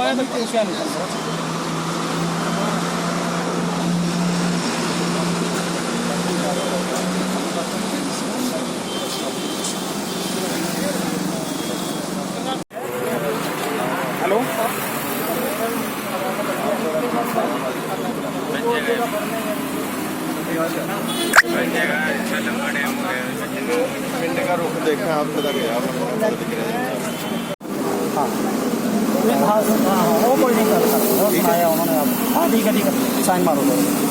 ਮੈਂ ਤਾਂ ਪੁੱਛਿਆ ਨਹੀਂ ਸਰ ਹੈਲੋ। ਪਿੰਡ ਦਾ ਰੁੱਖ ਦੇਖਿਆ ਆਪ ਕਦਾ ਵੀ ਹਾਂ ਉਹ ਕੋਈ ਨਹੀਂ ਕਰ ਸਕਦਾ ਉਹ ਸੁਣਾਇਆ ਉਹਨਾਂ ਨੇ ਆਪ ਹਾਂ ਠੀਕ ਹੈ ਠੀਕ ਹੈ ਸਾਈਨ ਮਾਰੋ ਬਸ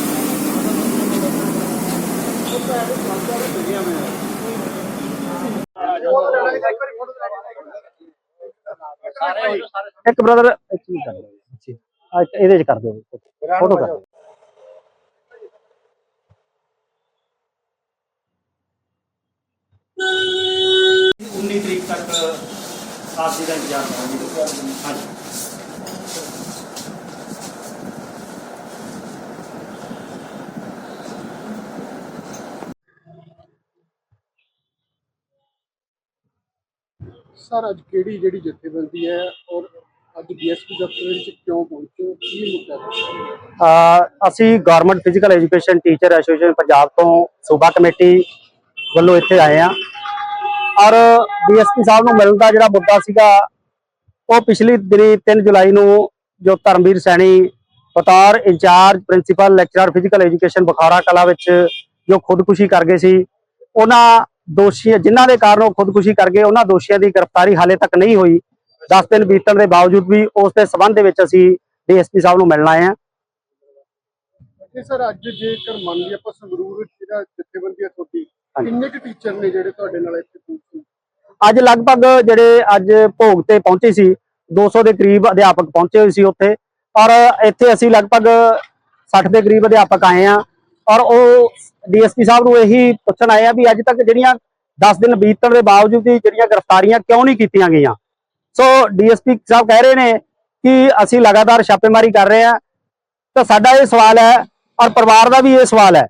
ਇੱਕ ਬ੍ਰਦਰ ਇੱਕ ਚੀਜ਼ ਕਰ ਲਓ ਇਹਦੇ ਚ ਕਰ ਦਿਓ। ਫੋਟੋ ਕਰ ਆਰਸੀ ਦਾ ਇੰਤਜ਼ਾਰ ਕਰਾਂਗੇ ਹਾਂਜੀ। ਸਰ ਅੱਜ ਕਿਹੜੀ ਜਿਹੜੀ ਜਥੇਬੰਦੀ ਹੈ ਔਰ ਅੱਜ ਡੀਐਸਪੀ ਦਫ਼ਤਰ ਵਿੱਚ ਕਿਉਂ ਪਹੁੰਚੇ ਕੀ ਮੁੱਦਾ ਹੈ? ਅ, ਅਸੀਂ government physical education teacher association Punjab ਤੋਂ ਸੂਬਾ ਕਮੇਟੀ ਵੱਲੋਂ ਇੱਥੇ ਆਏ ਆ ਔਰ ਡੀਐਸਪੀ ਸਾਹਿਬ ਨੂੰ ਮਿਲਣ ਦਾ ਜਿਹੜਾ ਮੁੱਦਾ ਸੀਗਾ ਉਹ ਪਿਛਲੀ ਦਿਨੀ 3 ਜੁਲਾਈ ਨੂੰ ਜੋ ਧਰਮਵੀਰ ਸੈਣੀ ਬਤੌਰ incharge principal lecturer physical education Bukhara Kalan ਵਿੱਚ ਜੋ ਖੁਦਕੁਸ਼ੀ ਕਰ ਗਏ ਸੀ ਉਹਨਾਂ ਦੋਸ਼ੀ ਜਿਨ੍ਹਾਂ ਦੇ ਕਾਰਨ ਉਹ ਖੁਦਕੁਸ਼ੀ ਕਰ ਗਏ ਉਹਨਾਂ ਦੋਸ਼ੀਆਂ ਦੀ ਗ੍ਰਿਫਤਾਰੀ ਹਾਲੇ ਤੱਕ ਨਹੀਂ ਹੋਈ 10 ਦਿਨ ਬੀਤਣ ਦੇ ਬਾਵਜੂਦ ਵੀ ਉਸ ਦੇ ਸਬੰਧ ਦੇ ਵਿੱਚ ਅਸੀਂ ਡੀਐਸਪੀ ਸਾਹਿਬ ਨੂੰ ਮਿਲਣ ਆਏ ਤੇ ਸਰ ਅੱਜ ਜੇਕਰ ਮੰਨ ਲਈ ਆਪਾਂ ਸੰਗਰੂਰ ਜਿਹੜਾ ਜਥੇਬੰਦੀ ਹੈ ਤੁਹਾਡੀ। ਕਿੰਨੇ ਕੁ ਟੀਚਰ ਨੇ ਜਿਹੜੇ ਤੁਹਾਡੇ ਨਾਲ ਇੱਥੇ ਅੱਜ ਲਗਭਗ ਜਿਹੜੇ ਅੱਜ ਭੋਗ ਤੇ ਪਹੁੰਚੇ ਸੀ 200 ਦੇ ਕਰੀਬ ਅਧਿਆਪਕ ਪਹੁੰਚੇ ਹੋਏ ਸੀ ਉੱਥੇ। ਔਰ ਇੱਥੇ ਅਸੀਂ ਲਗਭਗ 60 ਦੇ ਕਰੀਬ ਅਧਿਆਪਕ ਆਏ ਆ ਔਰ ਉਹ ਡੀਐਸਪੀ ਸਾਹਿਬ ਨੂੰ ਇਹੀ ਪੁੱਛਣ ਆਏ ਆ ਵੀ ਅੱਜ ਤੱਕ ਜਿਹੜੀਆਂ 10 ਦਿਨ ਬੀਤਣ ਦੇ ਬਾਵਜੂਦ ਵੀ ਜਿਹੜੀਆਂ ਗ੍ਰਿਫਤਾਰੀਆਂ ਕਿਉਂ ਨਹੀਂ ਕੀਤੀਆਂ ਗਈਆਂ? ਸੋ ਡੀਐਸਪੀ ਸਾਹਿਬ ਕਹਿ ਰਹੇ ਨੇ ਕਿ ਅਸੀਂ ਲਗਾਤਾਰ ਛਾਪੇਮਾਰੀ ਕਰ ਰਹੇ ਆ ਤਾਂ ਸਾਡਾ ਇਹ ਸਵਾਲ ਹੈ ਔਰ ਪਰਿਵਾਰ ਦਾ ਵੀ ਇਹ ਸਵਾਲ ਹੈ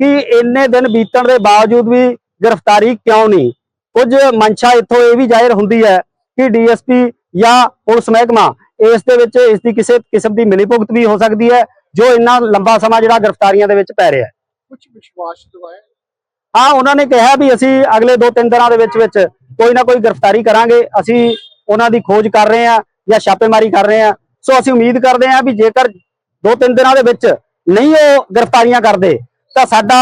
ਕਿ ਇੰਨੇ ਦਿਨ ਬੀਤਣ ਦੇ ਬਾਵਜੂਦ ਵੀ ਗ੍ਰਿਫਤਾਰੀ ਕਿਉਂ ਨਹੀਂ? ਕੁਝ ਮਨਸ਼ਾ ਇੱਥੋਂ ਇਹ ਵੀ ਜ਼ਾਹਿਰ ਹੁੰਦੀ ਹੈ ਕਿ ਡੀਐਸਪੀ ਜਾਂ ਪੁਲਿਸ ਮਹਿਕਮਾ ਇਸ ਦੇ ਵਿੱਚ ਇਸ ਦੀ ਕਿਸੇ ਕਿਸਮ ਦੀ ਮਿਲੀਭੁਗਤ ਵੀ ਹੋ ਸਕਦੀ ਹੈ ਜੋ ਇੰਨਾ ਲੰਬਾ ਸਮਾਂ ਜਿਹੜਾ ਗ੍ਰਿਫਤਾਰੀਆਂ ਦੇ ਵਿੱਚ ਪੈ ਰਿਹਾ ਹੈ। ਕੁਝ ਵਿਸ਼ਵਾਸ ਦਿਵਾਇਆ? ਹਾਂ ਉਹਨਾਂ ਨੇ ਕਿਹਾ ਵੀ ਅਸੀਂ ਅਗਲੇ 2-3 ਦਿਨਾਂ ਦੇ ਵਿੱਚ ਵਿੱਚ ਕੋਈ ਨਾ ਕੋਈ ਗ੍ਰਿਫਤਾਰੀ ਕਰਾਂਗੇ ਅਸੀਂ ਉਹਨਾਂ ਦੀ ਖੋਜ ਕਰ ਰਹੇ ਹਾਂ ਜਾਂ ਛਾਪੇਮਾਰੀ ਕਰ ਰਹੇ ਹਾਂ। ਸੋ ਅਸੀਂ ਉਮੀਦ ਕਰਦੇ ਹਾਂ ਵੀ ਜੇਕਰ 2-3 ਦਿਨਾਂ ਦੇ ਵਿੱਚ ਨਹੀਂ ਉਹ ਗ੍ਰਿਫਤਾਰੀਆਂ ਕਰਦੇ ਤਾਂ ਸਾਡਾ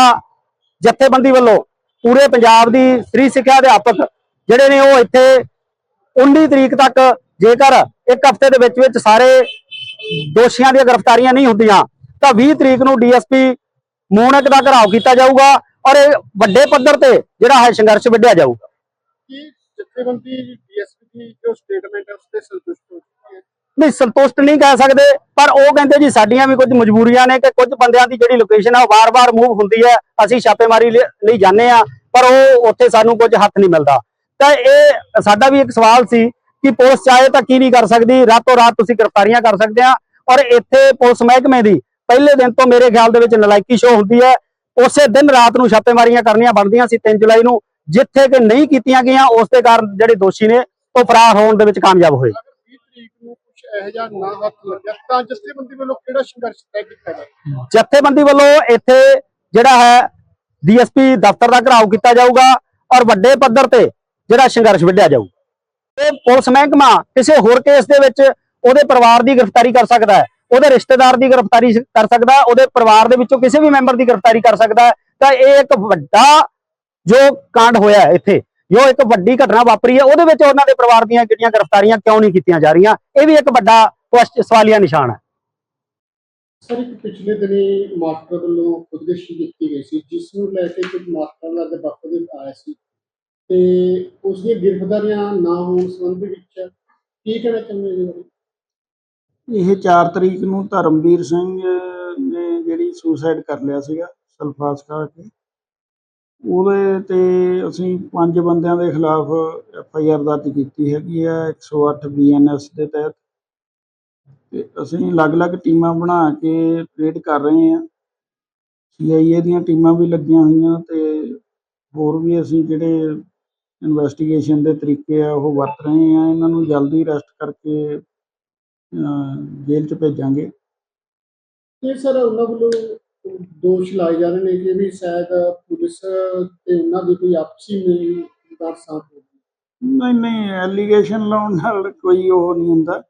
ਜਥੇਬੰਦੀ ਵੱਲੋਂ ਪੂਰੇ ਪੰਜਾਬ ਦੀ ਸ੍ਰੀ ਸਿੱਖਿਆ ਅਧਿਆਪਕ ਜਿਹੜੇ ਨੇ ਉਹ ਇੱਥੇ 19 ਤਰੀਕ ਤੱਕ ਜੇਕਰ ਇੱਕ ਹਫ਼ਤੇ ਦੇ ਵਿੱਚ ਵਿੱਚ ਸਾਰੇ ਦੋਸ਼ੀਆਂ ਦੀਆਂ ਗ੍ਰਿਫਤਾਰੀਆਂ ਨਹੀਂ ਹੁੰਦੀਆਂ, ਤਾਂ 20 ਤਰੀਕ ਨੂੰ ਡੀਐਸਪੀ ਮੂਨਕ ਦਾ ਘਰਾਓ ਕੀਤਾ ਜਾਊਗਾ ਔਰ ਇਹ ਵੱਡੇ ਪੱਧਰ ਤੇ ਜਿਹੜਾ ਹੈ ਸੰਘਰਸ਼ ਵਿੱਢਿਆ ਜਾਊਗਾ। ਕਿ ਜਥੇਬੰਦੀ ਡੀਐਸਪੀ ਦੀ ਜੋ ਸਟੇਟਮੈਂਟ ਹੈ, ਉਸ ਤੇ ਸੰਤੁਸ਼ਟ ਹੋ ਵੀ ਸੰਤੁਸ਼ਟ ਨਹੀਂ ਕਹਿ ਸਕਦੇ, ਪਰ ਉਹ ਕਹਿੰਦੇ ਜੀ ਸਾਡੀਆਂ ਵੀ ਕੁਝ ਮਜਬੂਰੀਆਂ ਨੇ ਕਿ ਕੁਝ ਬੰਦਿਆਂ ਦੀ ਜਿਹੜੀ ਲੋਕੇਸ਼ਨ ਆ ਉਹ ਵਾਰ-ਵਾਰ ਮੂਵ ਹੁੰਦੀ ਹੈ, ਅਸੀਂ ਛਾਪੇਮਾਰੀ ਲਈ ਲਈ ਜਾਂਦੇ ਆ ਪਰ ਉਹ ਉੱਥੇ ਸਾਨੂੰ ਕੁਝ ਹੱਥ ਨਹੀਂ ਮਿਲਦਾ। ਤਾਂ ਇਹ ਸਾਡਾ ਵੀ ਇੱਕ ਸਵਾਲ ਸੀ ਕਿ ਪੁਲਿਸ ਚਾਹੇ ਤਾਂ ਕੀ ਨਹੀਂ ਕਰ ਸਕਦੀ, ਰਾਤੋਂ ਰਾਤ ਤੁਸੀਂ ਗ੍ਰਿਫਤਾਰੀਆਂ ਕਰ ਸਕਦੇ ਆ ਔਰ ਇੱਥੇ ਪੁਲਿਸ ਮਹਿਕਮੇ ਦੀ ਪਹਿਲੇ ਦਿਨ ਤੋਂ ਮੇਰੇ ਖਿਆਲ ਦੇ ਵਿੱਚ ਨਲਾਇਕੀ ਸ਼ੋ ਹੁੰਦੀ ਹੈ, ਉਸੇ ਦਿਨ ਰਾਤ ਨੂੰ ਛਾਪੇਮਾਰੀਆਂ ਕਰਨੀਆਂ ਬਣਦੀਆਂ ਸੀ 3 ਜੁਲਾਈ ਨੂੰ, ਜਿੱਥੇ ਕਿ ਨਹੀਂ ਕੀਤੀਆਂ ਗਈਆਂ, ਉਸ ਦੇ ਕਾਰਨ ਜਿਹੜੇ ਦੋਸ਼ੀ ਨੇ ਉਹ ਫਰਾਰ ਹੋਣ ਦੇ ਵਿੱਚ ਕਾਮਯਾਬ ਹੋਏ। ਇਹੋ ਜਿਹਾ ਨਾ ਹੱਥ ਲੱਗਿਆ, ਤਾਂ ਜਥੇਬੰਦੀ ਵੱਲੋਂ ਕਿਹੜਾ ਸੰਘਰਸ਼ ਤੈਅ ਕੀਤਾ ਜਾਵੇ ਜਥੇਬੰਦੀ ਵੱਲੋਂ ਇੱਥੇ ਜਿਹੜਾ ਹੈ ਡੀਐਸਪੀ ਦਫ਼ਤਰ ਦਾ ਘਰਾਓ ਕੀਤਾ ਜਾਊਗਾ ਔਰ ਵੱਡੇ ਪੱਧਰ ਤੇ ਜਿਹੜਾ ਸੰਘਰਸ਼ ਵਿੱਢਿਆ ਜਾਊ। ਤੇ ਪੁਲਿਸ ਮਹਿਕਮਾ ਕਿਸੇ ਹੋਰ ਕੇਸ ਦੇ ਵਿੱਚ ਉਹਦੇ ਪਰਿਵਾਰ ਦੀ ਗ੍ਰਿਫਤਾਰੀ ਕਰ ਸਕਦਾ ਹੈ, ਉਹਦੇ ਰਿਸ਼ਤੇਦਾਰ ਦੀ ਗ੍ਰਿਫਤਾਰੀ ਕਰ ਸਕਦਾ ਉਹਦੇ ਪਰਿਵਾਰ ਦੇ ਵਿੱਚੋਂ ਕਿਸੇ ਵੀ ਮੈਂਬਰ ਦੀ ਗ੍ਰਿਫਤਾਰੀ ਕਰ ਸਕਦਾ ਹੈ। ਤਾਂ ਇਹ ਇੱਕ ਵੱਡਾ ਜੋ ਕਾਂਡ ਹੋਇਆ ਇੱਥੇ ਜੋ ਇੱਕ ਵੱਡੀ ਘਟਨਾ ਵਾਪਰੀ ਹੈ ਉਹਦੇ ਵਿੱਚ ਉਹਨਾਂ ਦੇ ਪਰਿਵਾਰ ਦੀਆਂ ਜਿਹੜੀਆਂ ਗ੍ਰਿਫਤਾਰੀਆਂ ਕਿਉਂ ਨਹੀਂ ਕੀਤੀਆਂ ਜਾ ਰਹੀਆਂ ਇਹ ਵੀ ਇੱਕ ਵੱਡਾ ਸਵਾਲੀਆ ਨਿਸ਼ਾਨ ਹੈ। ਸਰ ਇੱਕ ਪਿਛਲੇ ਦਿਨੀ ਮਾਸਟਰ ਵੱਲੋਂ ਖੁਦਕੁਸ਼ੀ ਕੀਤੀ ਗਈ ਸੀ ਜਿਸ ਨੂੰ ਲੈ ਕੇ ਕੁਝ ਮਾਸਟਰਾਂ ਦਾ ਦਫ਼ਤਰ ਦੇ ਆਇਆ ਸੀ ਤੇ ਉਸ ਦੀਆਂ ਗ੍ਰਿਫਤਾਰੀਆਂ ਨਾ ਹੋਣ ਸੰਬੰਧ ਵਿੱਚ ਕੀ ਕਹਿਣਾ ਚਾਹੁੰਦੇ ਜੀ? ਇਹ 4 ਤਰੀਕ ਨੂੰ ਧਰਮਵੀਰ ਸਿੰਘ ਨੇ ਜਿਹੜੀ ਸੁਸਾਈਡ ਕਰ ਲਿਆ ਸੀਗਾ ਸਲਫਾਸ ਖਾ ਕੇ। ਉਹਦੇ ਤੇ ਅਸੀਂ ਪੰਜ ਬੰਦਿਆਂ ਦੇ ਖਿਲਾਫ ਐਫ ਆਈ ਆਰ ਦਰਜ ਕੀਤੀ ਹੈਗੀ ਆ 108 ਬੀਐਨਐਸ ਦੇ ਤਹਿਤ। ਤੇ ਅਸੀਂ ਅਲੱਗ-ਅਲੱਗ ਟੀਮਾਂ ਬਣਾ ਕੇ ਰੇਡ ਕਰ ਰਹੇ ਹਾਂ। ਸੀ ਆਈ ਏ ਦੀਆਂ ਟੀਮਾਂ ਵੀ ਲੱਗੀਆਂ ਹੋਈਆਂ ਤੇ ਹੋਰ ਵੀ ਅਸੀਂ ਜਿਹੜੇ ਇਨਵੈਸਟੀਗੇਸ਼ਨ ਦੇ ਤਰੀਕੇ ਆ ਉਹ ਵਰਤ ਰਹੇ ਆ ਇਹਨਾਂ ਨੂੰ ਜਲਦੀ ਅਰੈਸਟ ਕਰਕੇ ਅਹ, ਜੇਲ੍ਹ 'ਚ ਭੇਜਾਂਗੇ। ਤੇ ਸਰ ਉਹਨਾਂ ਵੱਲੋਂ ਦੋਸ਼ ਲਾਏ ਜਾ ਰਹੇ ਨੇ ਕਿ ਵੀ ਸ਼ਾਇਦ ਪੁਲਿਸ ਤੇ ਉਹਨਾਂ ਦੀ ਕੋਈ ਆਪਸੀ ਮੇਲਦਾਰ ਸਾਥ ਹੋਵੇ ਨਹੀਂ ਨਹੀਂ ਐਲੀਗੇਸ਼ਨ ਲਾਉਣ ਨਾਲ ਕੋਈ ਉਹ ਨਹੀਂ ਹੁੰਦਾ।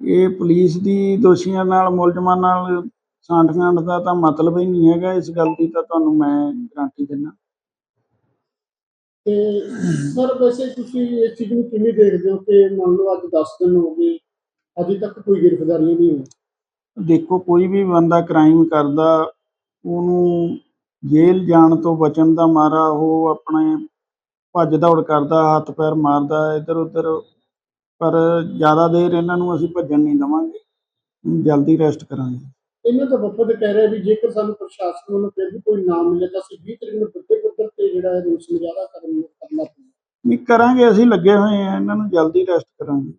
ਇਹ ਪੁਲਿਸ ਦੀ ਦੋਸ਼ੀਆਂ ਨਾਲ ਮੁਲਜ਼ਮਾਂ ਨਾਲ ਸਾਂਠ-ਗਾਂਠ ਦਾ ਤਾਂ ਮਤਲਬ ਹੀ ਨਹੀਂ ਹੈਗਾ। ਇਸ ਗੱਲ ਦੀ ਤਾਂ ਤੁਹਾਨੂੰ ਮੈਂ ਗਾਰੰਟੀ ਦਿੰਦਾ। ਤੇ ਸਰ ਵੈਸੇ ਤੁਸੀਂ ਇਸ ਚੀਜ਼ ਨੂੰ ਕਿਵੇਂ ਦੇਖਦੇ ਹੋ ਕਿ ਮੰਨ ਲਓ ਅੱਜ 10 ਦਿਨ ਹੋ ਗਏ ਅਜੇ ਤੱਕ ਕੋਈ ਗ੍ਰਿਫਤਾਰੀ ਨਹੀਂ ਹੋਈ ਦੇਖੋ ਕੋਈ ਵੀ ਬੰਦਾ ਕ੍ਰਾਈਮ ਕਰਦਾ ਉਹਨੂੰ ਜੇਲ੍ਹ ਜਾਣ ਤੋਂ ਬਚਣ ਦਾ ਮਾਰਾ ਉਹ ਆਪਣੇ ਭੱਜ ਦੌੜ ਕਰਦਾ ਹੱਥ ਪੈਰ ਮਾਰਦਾ ਇੱਧਰ ਉੱਧਰ ਪਰ ਜ਼ਿਆਦਾ ਦੇਰ ਇਹਨਾਂ ਨੂੰ ਅਸੀਂ ਭੱਜਣ ਨਹੀਂ ਦੇਵਾਂਗੇ। ਜਲਦੀ ਰੈਸਟ ਕਰਾਂਗੇ। ਇਹਨਾਂ ਦਾ ਵਫਦ ਕਹਿ ਰਿਹਾ ਵੀ ਜੇਕਰ ਸਾਨੂੰ ਪ੍ਰਸ਼ਾਸਨ ਵੱਲੋਂ ਫਿਰ ਵੀ ਕੋਈ ਨਾਮ ਮਿਲੇ ਤਾਂ ਅਸੀਂ 20 ਤਰੀਕ ਨੂੰ ਵੱਡੇ ਪੱਧਰ ਤੇ ਜਿਹੜਾ ਹੈ ਰੋਸ ਮੁਜ਼ਾਹਰਾ ਕਰਨ ਕਰਨਾ ਪਊਗਾ। ਨਹੀਂ ਕਰਾਂਗੇ ਅਸੀਂ ਲੱਗੇ ਹੋਏ ਆ ਇਹਨਾਂ ਨੂੰ ਜਲਦੀ ਰੈਸਟ ਕਰਾਂਗੇ।